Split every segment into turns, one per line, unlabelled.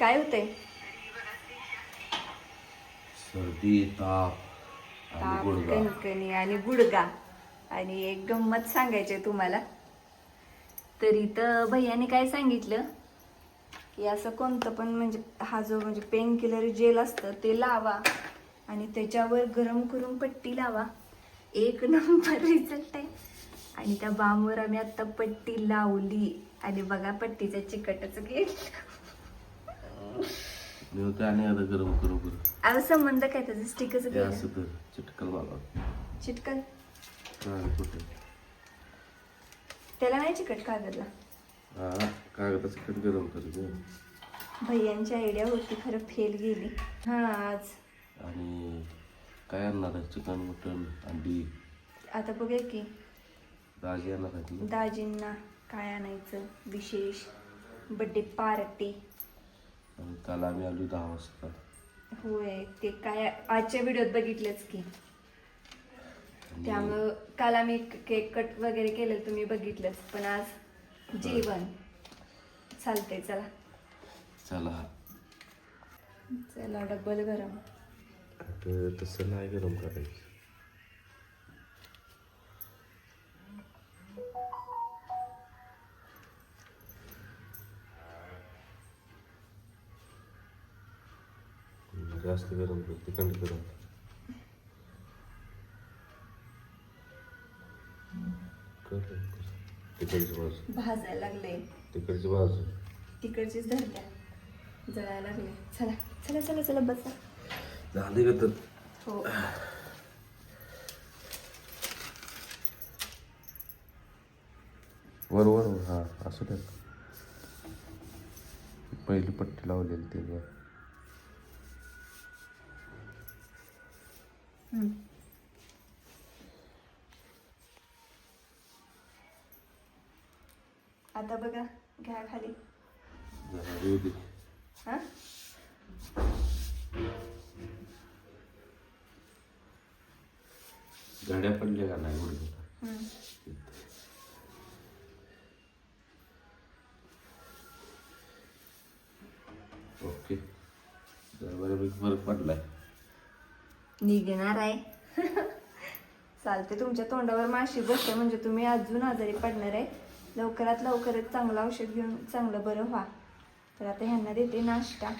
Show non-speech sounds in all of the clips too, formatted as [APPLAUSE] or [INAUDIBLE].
काय होतंय?
सर्दी ताप आणि
ताप
गुडघा.
कणकणी आणि गुडगा आणि एक गंमत सांगायची तुम्हाला. तर इथं भैयाने काय सांगितलं? की असं कोणतं पण म्हणजे हा जो म्हणजे पेन किलर जेल असतं ते लावा. आणि त्याच्यावर गरम करून पट्टी लावा. एक नंबर रिझल्ट आहे. आणि त्या बामवर आम्ही आता पट्टी लावली. आणि बघा पट्टीचं चिकटच गेलं.
मी आणि आता गरम करू करू
आता संबंध काय त्याचं? स्टिकच
ते असं तर चिटकल मला
चिटकन
कुठे?
त्याला नाही चिकट कागदला?
हा कागदाचं चिकट गरम करू
भैयांची आयडिया होती खरं फेल गेली. हा आज.
आणि काय आणणार आहे? चिकन मटन अंडी?
आता बघूया की.
दाजी आणणार आहेत ना?
दाजींना काय आणायचं विशेष? बड्डे पार्टी
आणि काल आम्ही आलो दहा वाजता.
होय ते काय आजच्या व्हिडिओत बघितलंच की. त्यामुळं काल आम्ही केक कट वगैरे केलं तुम्ही बघितलंच पण आज जेवण. चालतंय चला.
चला.
चला डबल गरम.
तसं नाही गरम करायचं. जास्त गरम कर तिखंड गरम. कर कर. तिकडची बाजू
भाजायला लागले.
तिकडची बाजू
तिकडचीच धरल्या जळायला लागले. चला चला चला चला बसा.
झाली का तर?
हो.
वर वर वर, हा असं द्या. पहिली पट्टी लावलेली ते
आता बघा घ्या खाली. हा?
गाड्या पडल्या का नाही
हम्म.
ओके. बऱ्यापैकी फरक पडलाय.
निघणार आहे चालते तुमच्या तोंडावर माशी बसते म्हणजे तुम्ही अजून आजारी पडणार आहे लवकरात लवकरच चांगलं औषध घेऊन चांगलं बरं व्हा. तर आता ह्यांना देते नाश्ता.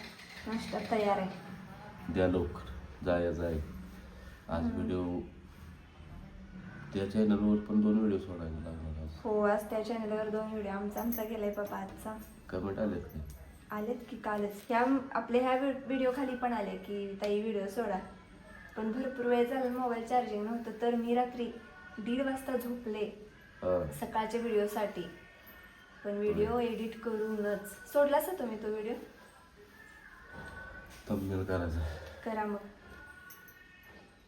नाश्ता तयार आहे
द्या लवकर. जाया जाय. आज व्हिडिओ त्या चॅनलवर पण दोन व्हिडिओ सोडायला लागणार
हो आज त्या चॅनलवर दोन व्हिडिओ आमचा आमचा गेलाय बाबा आजचा.
कमेंट आलेत का?
आलेत की कालच. ह्या आपल्या ह्या व्हिडिओ खाली पण आले की ताई व्हिडिओ सोडा. पण भरपूर वेळ झाला मोबाईल चार्जिंग नव्हतं तर मी रात्री दीड वाजता झोपले
हा.
सकाळच्या व्हिडिओसाठी पण व्हिडिओ एडिट करूनच. सोडलाच ना तुम्ही तो व्हिडिओ करा मग.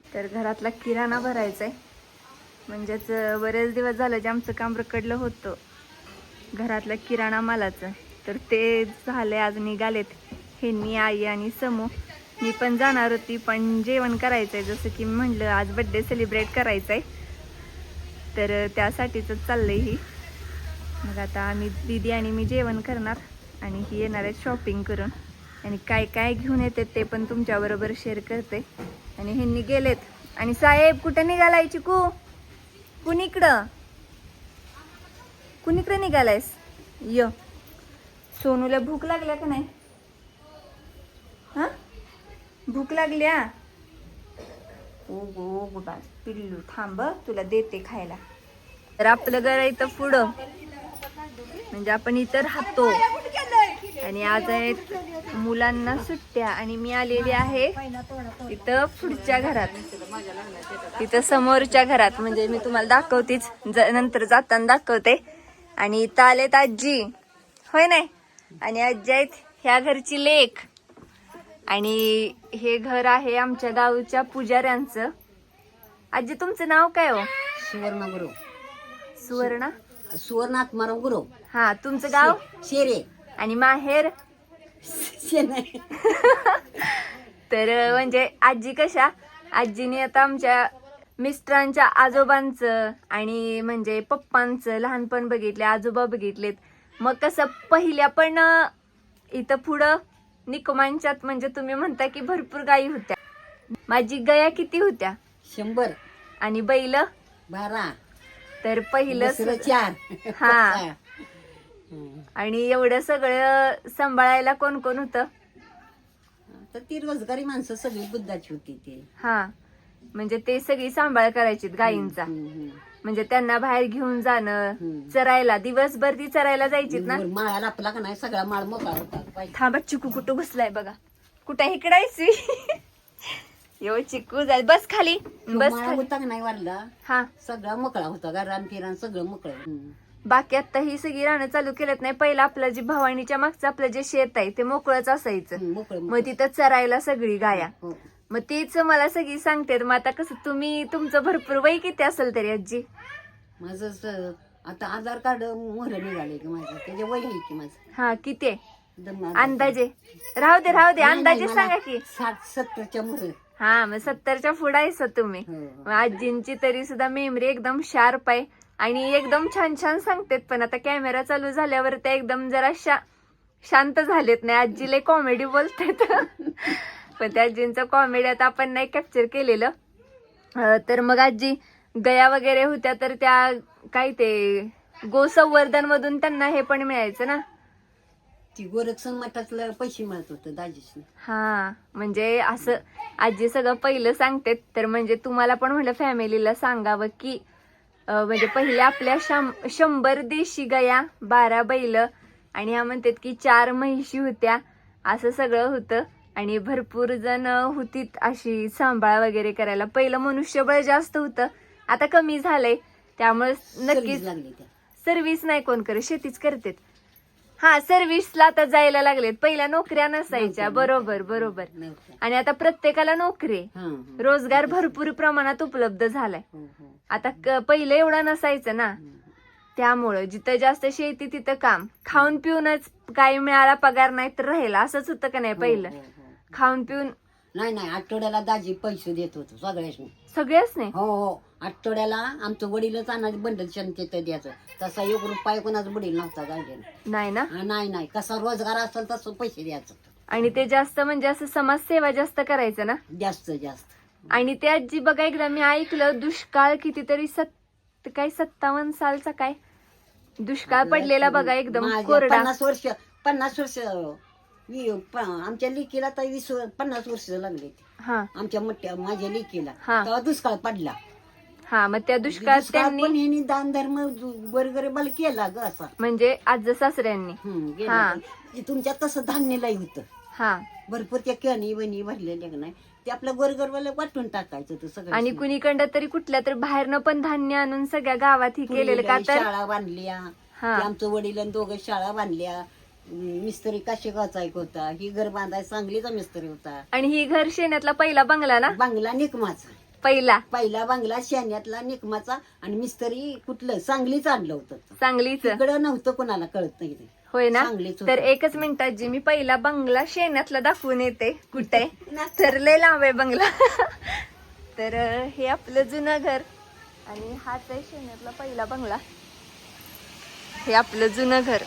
तर घरातला किराणा भरायचा आहे म्हणजेच बरेच दिवस झालं जे आमचं काम रखडलं होतं. घरातलं किराणा मालाचं. तर ते झाले आज निघालेत. ह्यांनी आई आणि समू. मी पण जाणार होती पण जेवण करायचं आहे जसं की म्हणलं आज बड्डे सेलिब्रेट करायचं आहे तर त्यासाठीच चाललंय ही. मग आता आम्ही दीदी आणि मी जेवण करणार आणि ही येणार आहे शॉपिंग करून. आणि काय काय घेऊन येते ते पण तुमच्याबरोबर शेअर करते. आणि ह्यांनी गेलेत. आणि साहेब कुठं निघालाय चिकू? कुणीकडं? कुणीकडं निघालायस? य. सोनूला भूक लागल्या का नाही? हां? भूक लागल्या? ओ गो बाज पिल्लू थांब तुला देते खायला. तर आपलं घर आहे इथं पुढं. म्हणजे आपण इथं राहतो. आणि आज आहेत मुलांना सुट्ट्या आणि मी आलेली आहे इथं पुढच्या घरात. इथं समोरच्या घरात. म्हणजे मी तुम्हाला दाखवतेच. ज- नंतर जाताना दाखवते. आणि इथं आलेत आजी. होय नाही? आणि आजी आहेत ह्या घरची लेख आणि हे घर आहे आमच्या गावच्या पुजाऱ्यांचं. आजी तुमचं नाव काय हो?
सुवर्ण गुरु.
सुवर्णा?
सुवर्ण आत्माराव गुरु.
हा तुमचं गाव?
शेरे.
आणि माहेर? तर म्हणजे आजी कशा? आजीने आता आमच्या मिस्टरांच्या आजोबांचं आणि म्हणजे पप्पांचं लहानपण बघितले आजोबा बघितलेत. मग कसं पहिल्या पण इथं पुढं निकमांच्यात म्हणजे तुम्ही म्हणता की भरपूर गायी होत्या. माझी गया किती होत्या?
शंभर.
आणि बैल?
बारा.
तर पहिलं
दुसरं चार.
हा.
हं.
आणि एवढं सगळं सांभाळायला कोण कोण होतं?
तर ती रोजगारी माणसं सगळी बुद्धाची होती ती.
हा. म्हणजे ते सगळी सांभाळ करायची गायींचा.
हं, हं.
म्हणजे त्यांना बाहेर घेऊन जाणं
हम्म.
चरायला. दिवसभर ती चरायला जायचीत ना.
वर माळाला आपला का नाही? सगळा माळ मोकळा होता. पाहिजे.
थांबा चिकू कुठं घुसलाय बघा. कुठं इकडायची [LAUGHS] यो चिकू जाय बस खाली. बस
माळा
खाली.
होता का नाही वाढला
हा.
सगळा मोकळा होता गारान फिरान सगळं मोकळं.
बाकी आता ही सगळी रानं चालू केलेत नाही. पहिलं आपलं जे भवानीच्या मागचं आपलं जे शेत आहे ते मोकळंच असायचं.
मोकळं
मग
मोकळं.
तिथं चरायला सगळी गाया.
हो.
मग तीच मला सगळी सांगते मग आता कसं तुम्ही तुमचं भरपूर वय किती असेल तरी आजी?
माझं स- आता आधार कार्ड मोहर निघाले की माझं त्याचे वय आहे की माझं.
हा किती आहे?
आधार
अंदाजे. राहू दे राहू दे
नाही,
अंदाजे
नाही, मला
सांगा की.
साठ सत्तरच्या मोहर
हा मग सत्तरच्या पुढे आहेस तुम्ही.
हो.
मग आजींची तरी सुद्धा मेमरी एकदम शार्प आहे. आणि एकदम छान छान सांगतेत पण आता कॅमेरा चालू झाल्यावर त्या एकदम जरा शा शांत झालेत नाही. आजीले कॉमेडी बोलतात. [LAUGHS] पण त्या आजींचं कॉमेडी आता आपण नाही कॅप्चर केलेलं. तर मग आजी गया वगैरे होत्या तर त्या काय ते गोसंवर्धन मधून त्यांना हे पण मिळायचं ना?
ती गोरक्षण मठातलं पैसे मिळत होतं दाजीशी.
हा म्हणजे असं आजी सगळं पहिलं सांगते तर म्हणजे तुम्हाला पण म्हणलं फॅमिलीला सांगावं की अं, म्हणजे पहिल्या आपल्या शं- शंभर देशी गया बारा बैल आणि ह्या म्हणतात की चार म्हैशी होत्या असं सगळं होतं. आणि भरपूर जण होतीत अशी सांभाळ वगैरे करायला. पहिलं मनुष्यबळ जास्त होतं. आता कमी झालंय. त्यामुळे नक्कीच सर्व्हिस नाही कोण करत. शेतीच करतेत. हा सर्व्हिसला आता जायला लागलेत. पहिल्या नोकऱ्या नसायच्या. बरोबर बरोबर. आणि आता प्रत्येकाला नोकरी. रोजगार भरपूर प्रमाणात उपलब्ध झालाय.
हो, हो.
आता पहिलं एवढं नसायचं ना. त्यामुळं जिथं जास्त शेती तिथं काम. खाऊन पिऊनच काही मिळाला पगार नाही तर राहिला. असंच होतं का नाही पहिलं?
हो, हो.
खाऊन पिऊन
नाही नाही आठवड्याला दाजी पैसे देत होतो सगळ्याच
सगळेच नाही
हो हो. आठवड्याला आमचं वडीलच आणा बंडल शंकेत द्यायचं. तसा एक रुपये कोणाचा वडील नव्हता गाडीला
नाही ना?
नाही नाही. कसा रोजगार असेल तसं पैसे द्यायचं
आणि ते जास्त म्हणजे असं समाजसेवा जास्त करायचं ना?
जास्त जास्त.
आणि ते आजी बघा एकदा मी ऐकलं दुष्काळ कितीतरी सत काय सत्तावन्न सालचा काय? दुष्काळ पडलेला बघा एकदम
माझ्या
कोरडा.
पन्नास वर्ष पन्नास वर्ष वि- प- आमच्या लेकीला तर वीस पन्नास वर्ष लागले.
हा.
आमच्या मोठ्या माझ्या लेकीला.
हा.
तेव्हा दुष्काळ पडला.
हा मग त्या दुष्काळात
दुष्काळ
त्यांनी
ह्यांनी दान धर्म बरगरे बल केला ग असा.
म्हणजे आज सासऱ्यांनी.
हम्म, गेला
हा.
तुमच्यात तसं धान्य लई होतं.
हा.
भरपूर त्या कणी वणी भरलेल्या का नाही ते आपल्या गोरगरवाला वाटून टाकायचं ते सगळं.
आणि कुणीकडं तरी कुठल्या तरी बाहेरनं पण धान्य आणून सगळ्या गावात ही केलेलं का तर
शाळा बांधल्या.
हा.
आमचं वडील आणि दोघं शाळा बांधल्या. मिस्त्री काशेगावचा एक होता? ही घर बांधाय सांगलीचा मिस्त्री होता.
आणि ही घर शेण्यातला पहिला बंगला ना?
बांगला निकमाचा.
पहिला.
पहिला बांगला शेण्यातला निकमाचा आणि मिस्त्री कुठलं? सांगलीच आणलं होतं.
सांगलीच.
तिकडं नव्हतं कोणाला कळत नाही ते.
होय ना?
सांगलीच होतं.
तर एकच मिनिटात जी मी पहिला बंगला शेणातला दाखवून येते. कुठे? तर लय लांब आहे बंगला. तर अं, हे आपलं जुनं घर. आणि हाच आहे शेणातला पहिला बंगला. हे आपलं जुनं घर.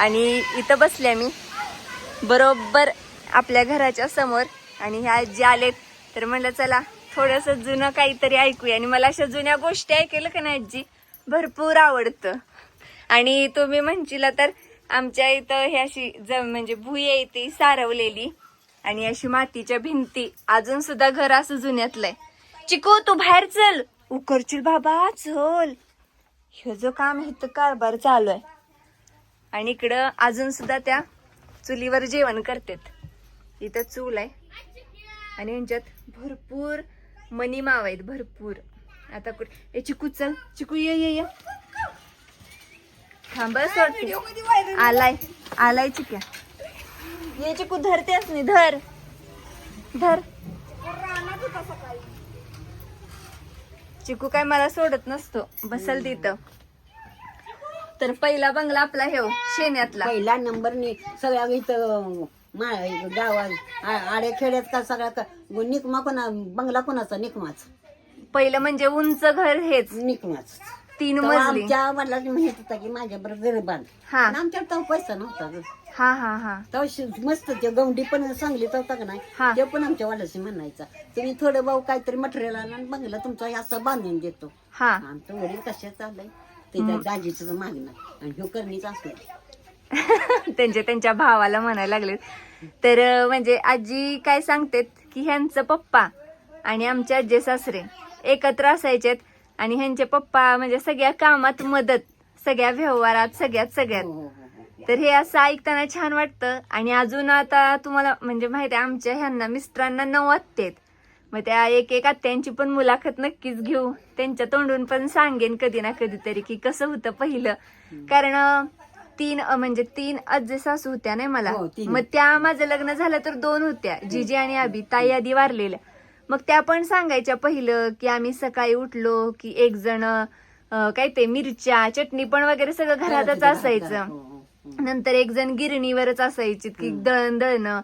आणि इथं बसल्या मी. बरोबर आपल्या घराच्या समोर. आणि ह्या आजी आलेत. तर म्हणलं चला थोडस जुनं काहीतरी ऐकूया. आणि मला अशा जुन्या गोष्टी ऐकलं का नाही आजी? भरपूर आवडतं. आणि तुम्ही म्हणशीला तर आमच्या इथं हे अशी ज म्हणजे भुई आहे ती सारवलेली. आणि अशी मातीच्या भिंती. अजून सुद्धा घर असं जुन्यातलंय चिकू तू बाहेर चल. उकरशील बाबा चल. हे जो काम इथं कारभार चालू आहे. आणि इकडं अजून सुद्धा त्या चुलीवर जेवण करतात. इथं चूल आहे. आणि यांच्यात भरपूर मनी माव आहेत भरपूर. आता कुठे ए चिकू चल. चिकू ये ये ये. थांब सोडते आलाय. आलाय चिक्या. ये चिकू धरतेच नाही धर. धर. चिकू काय मला सोडत नसतो. बसल तिथं. तर पहिला बंगला आपला हे शेण्यातला.
पहिला नंबर सगळ्या इथं मा गावात आड्या खेड्यात का सगळ्या निकमा कोणा बंगला कोणाचा? निकमाच.
पहिलं म्हणजे उंच घर हेच.
निकमाच.
तीन मजली.
आमच्या वडिलांनी म्हणत होता की माझ्या बरोबर घर बांध.
हा.
पण आमच्याकडे तेव्हा पैसा नव्हता.
हा हा हा.
शि- मस्त ते गवंडी पण सांगलीत होता का
हा.
नाही ते पण आमच्या वडिलाशी म्हणायचा. तुम्ही थोडं भाऊ काहीतरी मटेरियल आणा आणि बंगला तुमचा असं बांधून देतो.
हा.
आमचं वडील कशा चाललंय. ते त्या दाजीचं मागणं. आणि ह्यो करणीच असलं [LAUGHS]
त्यांच्या त्यांच्या भावाला म्हणायला लागलेत तर अं, म्हणजे आजी काय सांगतेत की ह्यांचं पप्पा आणि आमचे आजे सासरे एकत्र असायचेत आणि ह्यांचे पप्पा म्हणजे सगळ्या कामात मदत सगळ्या व्यवहारात सगळ्यात सगळ्यात.
हो, हो, हो.
तर हे असं ऐकताना छान वाटतं. आणि अजून आता तुम्हाला म्हणजे माहिती आहे आमच्या ह्यांना मिस्टरांना नऊ आत्ते आहेत. मग त्या एक एक आत्यांची पण मुलाखत नक्कीच घेऊ. त्यांच्या तोंडून पण सांगेन कधी ना कधीतरी की कसं होतं पहिलं. कारण तीन म्हणजे तीन आजी सासू होत्या नाही मला.
हो.
मग त्या माझं लग्न झालं तर दोन होत्या जिजी आणि आबी. ताई आधी वारलेल्या. मग त्या पण सांगायच्या पहिलं की आम्ही सकाळी उठलो की एक जण काय ते मिरच्या चटणी पण वगैरे सगळं घरातच असायचं.
हो, हो.
नंतर एक जण गिरणीवरच असायची की दळण दळणं.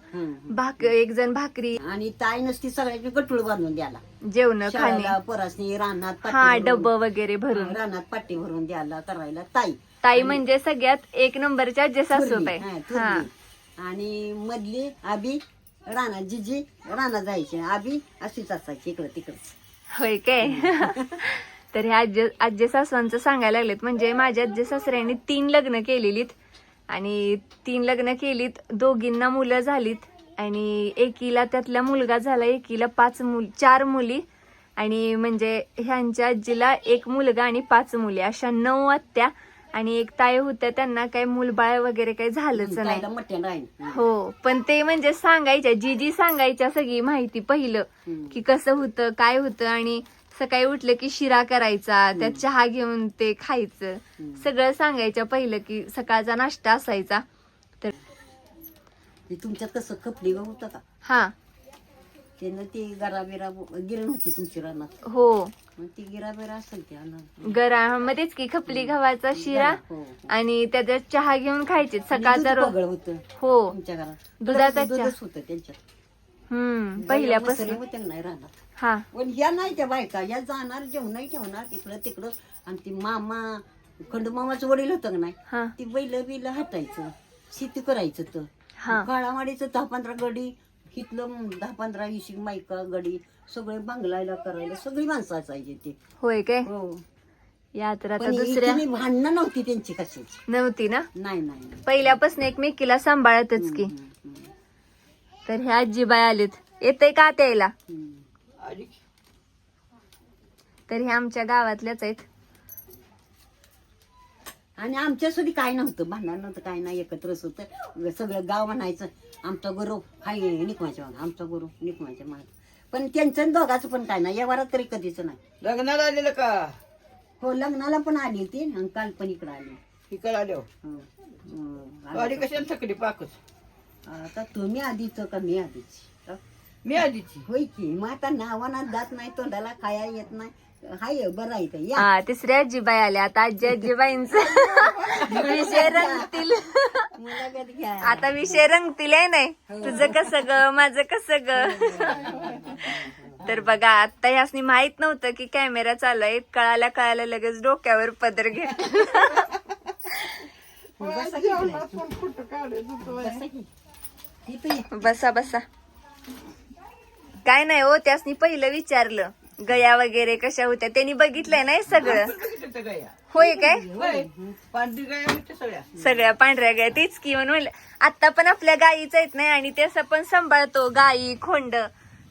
भाक एक जण भाकरी.
आणि ताई नसती सगळ्याची गटूळ बांधून द्याला
जेवण खाणे.
पोरासनी रानात
हा डब्ब वगैरे भरून.
रानात पाटी भरून द्यायला करायला ताई.
ताई म्हणजे सगळ्यात एक नंबरच्या आजी सासू
थोरली,
ताई
हा,
हा.
थोरली. आणि मधली आबी राणा जिजी राणा जायची. आबी अशीच असायची इकडं तिकडं.
होय काय? [LAUGHS] तर ह्या आजी आजी सासवांचं सांगायला लागलेत. म्हणजे माझ्या आजी सासऱ्यांनी तीन लग्न केलेलीत. आणि तीन लग्न केलीत. दोघींना मुलं झालीत. आणि एकीला त्यातला मुलगा झाला एकीला पाच मुल चार मुली. आणि म्हणजे ह्यांच्या आजीला एक मुलगा आणि पाच मुली. अशा नऊ आत्या आणि एक ताई होत्या. त्यांना काही मूलबाळ वगैरे काही झालंच नाही. हो पण ते म्हणजे सांगायच्या जी जी सांगायच्या सगळी माहिती पहिलं. की कसं होतं काय होतं आणि सकाळी उठलं की शिरा करायचा त्यात चहा घेऊन ते खायचं. सगळं सांगायच्या पहिलं की सकाळचा नाश्ता असायचा. तर
तुमच्यात कसं खपली ग होतं का?
हा.
त्यानं ती गरा बिरा गिरण होती तुमची रानात.
हो.
मग ती गिरा
गरामध्येच की खपली गव्हाचा शिरा
हो
आणि त्याच्यात चहा घेऊन खायचे. सकाळचा रोज
पगळ होत
हो.
तुमच्या घरात.
दुधाचा चहा.
दूधच होतं त्यांच्यात.
हम्म पहिल्यापासून.
होते का नाही रानात?
हा.
पण ह्या नाही त्या बायका या जाणार जेवणही ठेवणार तिकडं तिकडं. आणि ती मामा खंडूमामाचं वडील होतं का नाही? ती बैल बिल हटायचं शेती करायचं तर.
हा.
काळावाडीचं दहा पंधरा गडी इथलं दहा पंधरा वीस बायका गडी सगळे बांगलायला करायला सगळी माणसं असायची ते.
होय काय?
हो.
या तर
पण
दुसऱ्या
भांडणं नव्हती त्यांची कशाची.
नव्हती ना?
नाही नाही नाही.
पहिल्यापासून एकमेकीला सांभाळतच की.
हम्म, हम्म,
तर ह्या आजीबाई आलेत. येतंय का
हम्म.
तर ह्या आमच्या गावातल्याच आहेत.
आणि आमच्या सुधी काय नव्हतं भांडण नव्हतं काय नाही एकत्रच होतं सगळं गाव म्हणायचं आमचा गुरु हाय निकमाच्या माग आमचा गुरु निकमाच्या माग. पण त्यांचं दोघाचं पण काय नाही या वरात तरी कधीच नाही.
लग्नाला आलेलं का?
हो लग्नाला पण आली होती आणि काल पण इकडं आली.
इकडे आलो
हो. हो,
गाडी
आली.
थकली पाकच?
आता तुम्ही आधीच का मी आधीच?
मी आधीची
होय की. मग आता नावाना जात नाही तोंडाला खाया येत नाही. हाय बरं आहे इथं. या.
हा तिसऱ्या आजीबाई आल्या. आता आजी आजीबाईंच [LAUGHS] विषय रंगतील.
मुलाखत घ्या.
आता विषय रंगतील आहे नाही. तुझं कसं ग? माझं कसं ग? तर बघा आता ह्यासनी माहीत नव्हतं की कॅमेरा चालू आहे कळाल्या कळाल्या लगेच डोक्यावर पदर घेत.
बसा की इकडे. बसा की. इथं ये.
बसा बसा. काय नाही हो त्यासनी पहिलं विचारलं. गया वगैरे कशा होत्या त्यांनी बघितलंय नाही सगळं. होय काय?
सगळ्या.
पांढऱ्या गाय तेच की म्हणून म्हणलं. आता पण आपल्या गायीच आहेत नाही आणि ते असं पण सांभाळतो गायी खोंड.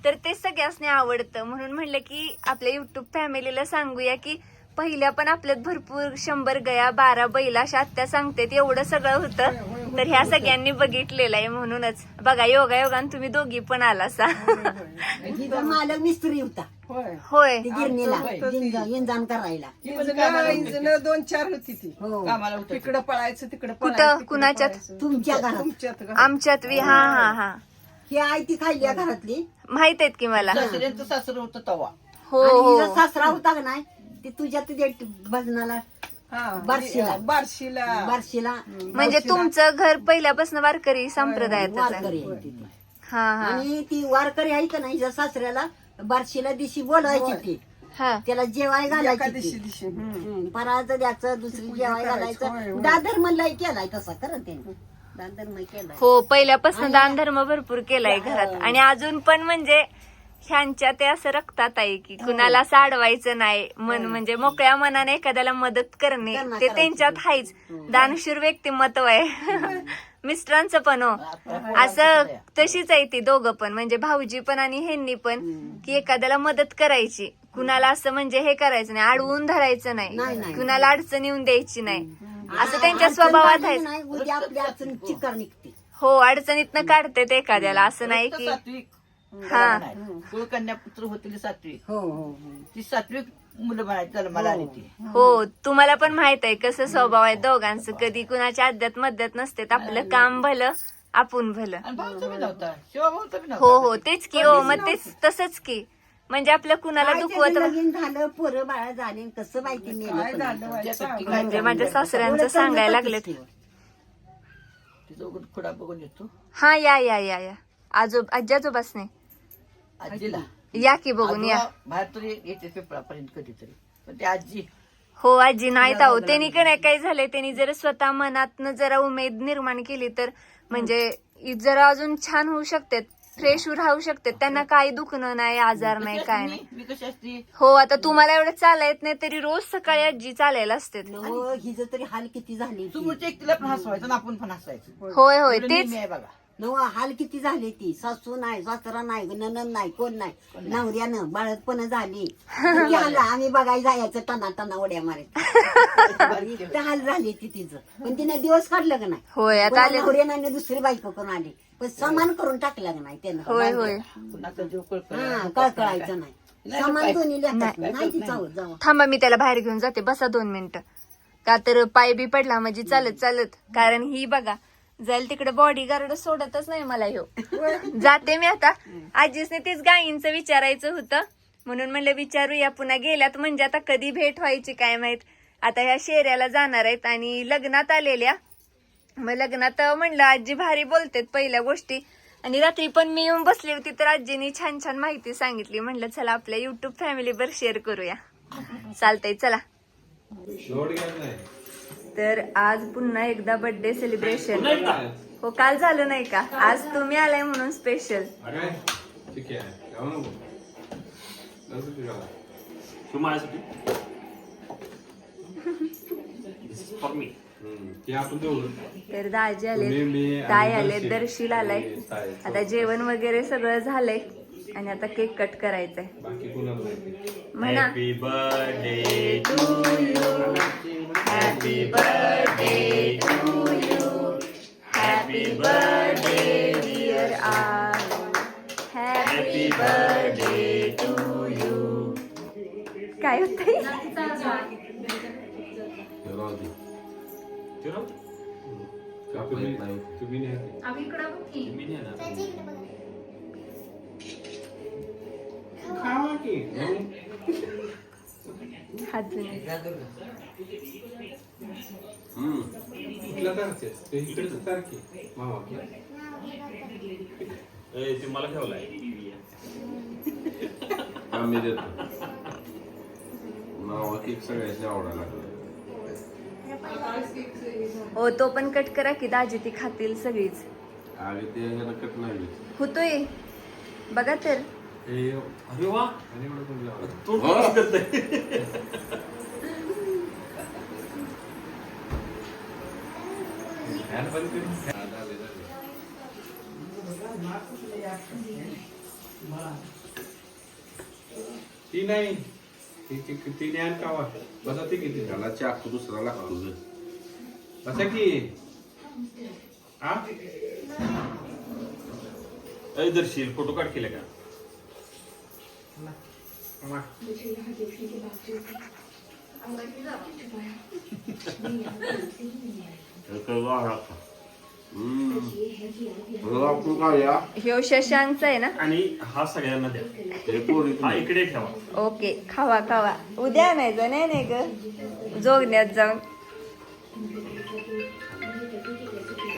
तर ते सगळ्यासनी आवडतं. म्हणून म्हणलं की आपल्या युट्यूब फॅमिलीला सांगूया की पहिल्या पण आपल्यात भरपूर शंभर गया बारा बैला अशा आत्या सांगतात एवढं सगळं होतं. तर ह्या सगळ्यांनी बघितलेलं आहे म्हणूनच. बघा योगा योगान तुम्ही दोघी पण आला सा
मालक मिस्त्री होता.
होय.
होय.
ते गिरणीला. इंजा- इंजाम करायला.
इंजिन दोन चार होती ती.
हो.
कामाला
तिकडं पळायचं तिकडं
कुठं?
तिकडं
कुणाच्यात?
पळायचं.
तुमच्या घरात.
तुमच्यात का?
आमच्यात वी हा हा हा.
ही आई ती खाल्ली घरातली?
माहीत आहेत की मला.
सासऱ्यांचं सासर होतं तवा.
हो
आणि
हो.
हिचा सासरा होता का नाही? ते तुझ्या तुझ्या भजनाला बार्शीला.
बार्शीला.
बारशीला.
म्हणजे तुमचं घर पहिल्यापासून वारकरी आहे.
तिथे.
हा हा.
आणि ती वारकरी आहे का नाही हिच्या सासऱ्याला बारशीला दिशी बोलायची ती
हा.
त्याला जेवाय
एकादशी
घालायची
दिवशी हम्म.
हम्म, फराळाचं द्यायचं दुसरी जेवाय
करायचं,
घालायचं.
होय.
दादर म्हणलाय केलाय तसा खरं त्याने दादर मग केलाय.
हो पहिल्यापासून दान धर्म भरपूर केलाय घरात. आणि अजून पण म्हणजे ह्यांच्या ते असं रक्तात आहे की कुणाला असं अडवायचं नाही. मन म्हणजे मोकळ्या मनाने एखाद्याला मदत करणे ते
करायचं.
त्यांच्यात आहेच दानशूर व्यक्तिमत्व आहे. [LAUGHS] मिस्टरांचं पण हो. असं तशीच आहे ती दोघं पण. म्हणजे भाऊजी पण आणि ह्यांनी पण की एखाद्याला मदत करायची. कुणाला असं म्हणजे हे करायचं नाही. अडवून धरायचं
नाही,
नाही
नाही.
कुणाला अडचण येऊन द्यायची नाही. असं त्यांच्या
अडचण
स्वभावात
काढली
आहे.
नाही, उद्या आपली अडचण चिकार निघते.
हो अडचणीतनं काढते ते एखाद्याला. असं नाही की
सात्विक.
हा.
कुळकन्या पुत्र होतील सात्विक.
हो हो हो.
ती सात्विक मुलं म्हणायची जन्माला आली ती.
हो तुम्हाला पण माहीत आहे कसं स्वभाव आहे दोघांचं. कधी कुणाच्या अध्यात मध्यात नसते आपलं काम भलं आपण भलं.
आणि भाऊचा बी नव्हता. शिवा भाऊचा बी
हो
नव्हता.
हो तेच की हो मग तेच तसंच की. म्हणजे आपलं कुणाला
काय
दुखवत
लगीन झालं पोरं बाळा झाले कसं माहिती
काय. झालं
म्हणजे
म्हणजे माझ्या सासऱ्यांचं सांगायला
समजतच
लागले
की.
तिचा उघड खुडा बघून येतो.
हा या या या या. आजोब आजी नाही
आजीला.
या की बघून या.
आजोबा बाहेर तरी येते पेपरापर्यंत कधीतरी. पण ती आजी
हो आजी नाहीत आहो त्यांनी का नाही काय झालंय त्यांनी जर स्वतः मनातनं जरा उमेद निर्माण केली तर म्हणजे जरा अजून छान होऊ शकतात फ्रेश राहू शकतात त्यांना काही दुखणं नाही आजार नाही
कशी
काय
असती?
नाही.
मी? मी कशी असती?
हो आता तुम्हाला एवढं चालायला येत नाही तरी रोज सकाळी आजी चालायला असते.
तरी हाल किती झाली
समोरच्या एकटीला पण हसवायचं आणि आपण पण हसायचं.
होय होय.
एवढं
तेच
नेहमी आहे बघा.
नव हाल किती झाली ती? सासू नाही सासरा नाही ननन नाही कोण नाही. नवऱ्यानं बाळतपण झाली. [LAUGHS] आलं आम्ही बघायला जायचं टना टना उड्या मारत. [LAUGHS] इतकं हाल झाली ती तिचं. पण तिने दिवस काढलं का नाही?
होय आता आले
नवऱ्यानं दुसरी बायको करून आली. पण समान करून टाकलं का नाही त्यानं?
होय होय.
हा कळकळायचं नाही. समान दोन्ही लेखात नाही ती जाऊ जाऊ.
थांबा मी त्याला बाहेर घेऊन जाते. बसा दोन मिनिटं. का तर पाय बी पडला म्हणजे चालत चालत. कारण ही बघा जाईल तिकडे बॉडी गार्ड सोडतच नाही मला ह्यो. जाते मी आता. आजीसने तेच गायींचं विचारायचं होतं. म्हणून म्हणलं विचारूया पुन्हा गेल्यात म्हणजे आता कधी भेट व्हायची काय माहीत? आता ह्या शेऱ्याला जाणार आहेत आणि लग्नात आलेल्या. मग लग्नात म्हणलं आजी भारी बोलतेत पहिल्या गोष्टी. आणि रात्री पण मी येऊन बसली होती तर आजीनी छान छान माहिती सांगितली. म्हणलं चला आपल्या युट्यूब फॅमिलीवर शेअर करूया. चालतंय चला. तर आज पुन्हा एकदा बर्थडे सेलिब्रेशन हो काल झालं नाही का? आज तुम्ही आलाय म्हणून स्पेशल तर दाजी आले ताई आले
दर्शी.
दर्शील आलाय.
ताई.
आता जेवण वगैरे सगळं झालंय. आणि आता केक कट करायचंय. म्हणा. Happy birthday to you happy birthday dear R happy birthday to you काय होतंय?
हे राहू दे.
you know?
तुम्ही
नाही.
तुम्ही नाही
मी नाही येणार.
खावा की
अजून
हम्म.
कुठला तारखे ते इकडचं तारखे मावा
ए, ते मला ठेवलाय
आम्ही देतो नावा केक सगळ्याची आवडायला लागलं
हो तो पण कट करा की दाजी ती खातील सगळीच
आगे ते ह्यानं कट नाही
होतोय बघा तर
हे
अरे वा
आणि एवढं पण फॅन बंद हा. ती नाही ती ज्ञान कावा बसा ती किती
त्याला चाकू दुसरा लागतो.
बसा की हा
ए, दर्शील फोटो काढ केले का
ह्यो शशांकचा आहे ना?
आणि हा सगळ्यांना द्या.
पोरी
हा इकडे ठेवा.
ओके खावा खावा. उद्या नाही नाही नाही ग? जोगण्यात जाऊन.